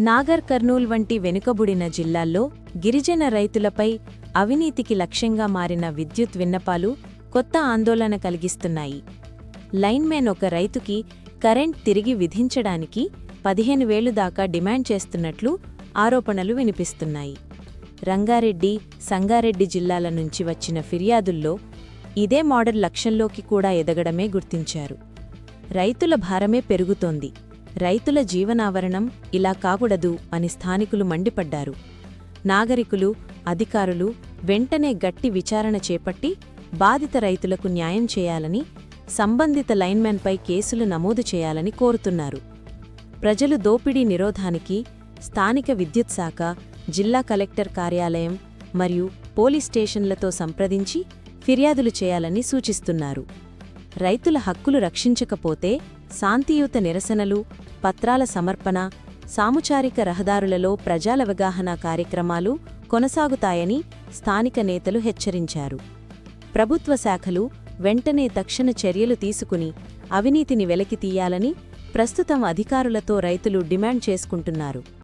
నాగర్ కర్నూల్ వంటి వెనుకబుడిన జిల్లాల్లో గిరిజన రైతులపై అవినీతికి లక్ష్యంగా మారిన విద్యుత్ విన్నపాలు కొత్త ఆందోళన కలిగిస్తున్నాయి. లైన్మెన్ ఒక రైతుకి కరెంట్ తిరిగి విధించడానికి పదిహేను వేలు దాకా డిమాండ్ చేస్తున్నట్లు ఆరోపణలు వినిపిస్తున్నాయి. రంగారెడ్డి సంగారెడ్డి జిల్లాల నుంచి వచ్చిన ఫిర్యాదుల్లో ఇదే మోడల్ లక్ష్యంలోకి కూడా ఎదగడమే గుర్తించారు. రైతుల భారమే పెరుగుతోంది. రైతుల జీవనావరణం ఇలా కాకూడదు అని స్థానికులు మండిపడ్డారు. నాగరికులు అధికారులు వెంటనే గట్టి విచారణ చేపట్టి బాధిత రైతులకు న్యాయం చేయాలని సంబంధిత లైన్మెన్పై కేసులు నమోదు చేయాలని కోరుతున్నారు. ప్రజలు దోపిడీ నిరోధానికి స్థానిక విద్యుత్ శాఖ జిల్లా కలెక్టర్ కార్యాలయం మరియు పోలీస్ స్టేషన్లతో సంప్రదించి ఫిర్యాదులు చేయాలని సూచిస్తున్నారు. రైతుల హక్కులు రక్షించకపోతే శాంతియుత నిరసనలు పత్రాల సమర్పణ సాముచారిక రహదారులలో ప్రజాలవగాహన కార్యక్రమాలు కొనసాగుతాయని స్థానిక నేతలు హెచ్చరించారు. ప్రభుత్వ శాఖలు వెంటనే తక్షణ చర్యలు తీసుకుని అవినీతిని వెలకి తీయాలని ప్రస్తుతం అధికారులతో రైతులు డిమాండ్ చేసుకుంటున్నారు.